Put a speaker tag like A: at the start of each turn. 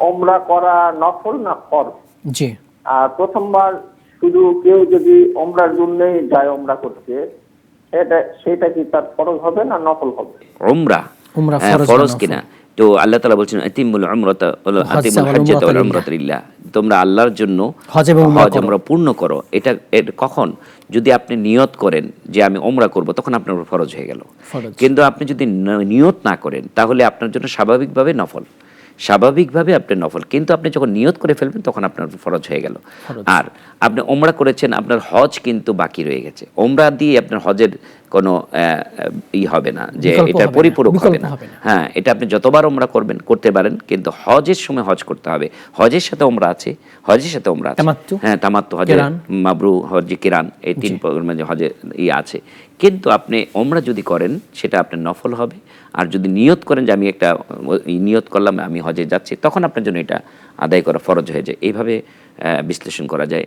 A: ওমরা করা নফল না ফর
B: জি।
A: আর প্রথমবার শুধু কেউ যদি ওমরার জন্যই যায় ওমরা করতে সেটা সেটা কি তার ফরজ হবে না নফল হবে?
C: উমরা
B: উমরা
C: হ্যাঁ,
B: ফরজ না
C: কিনা? তো আল্লাহ তাআলা বলছেন আতিমুল উমরাতা আতিমুল
B: ওয়াল
C: ওয়াল
B: উমরাতা
C: লিল্লাহ। তোমরা আল্লাহর জন্য
B: হজ এবং উমরা
C: হজ। উমরা পূর্ণ করো। এটা এর কখন? যদি আপনি নিয়ত করেন যে আমি ওমরা করব তখন আপনার উপর ফরজ হয়ে গেল।
B: ফরজ।
C: কিন্তু আপনি যদি নিয়ত না করেন তাহলে আপনার জন্য স্বাভাবিকভাবে নফল। স্বাভাবিকভাবে আপনার নফল। কিন্তু আপনি যখন নিয়ত করে ফেলবেন তখন আপনার ফরজ হয়ে গেল। আর আপনি ওমরা করেছেন আপনার হজ কিন্তু বাকি রয়ে গেছে। ওমরা দিয়ে আপনার হজের কোনো ই হবে না যে এটা পরিপূরক হবে না। হ্যাঁ এটা আপনি যতবার ওমরা করবেন করতে পারেন কিন্তু হজের সময় হজ করতে হবে। হজের সাথে ওমরা আছে হজের সাথে ওমরা আছে? হ্যাঁ তামাত্তু হজের মাবরু হজ কিরান এই তিন মানে হজে ই আছে। কিন্তু আপনি ওমরা যদি করেন, সেটা আপনার নফল হবে। আর যদি নিয়ত করেন যে আমি একটা নিয়ত করলাম, আমি হজে যাচ্ছি, তখন আপনার জন্য এটা আদায় করা ফরজ হয়ে যায়। এইভাবে বিশ্লেষণ করা যায়।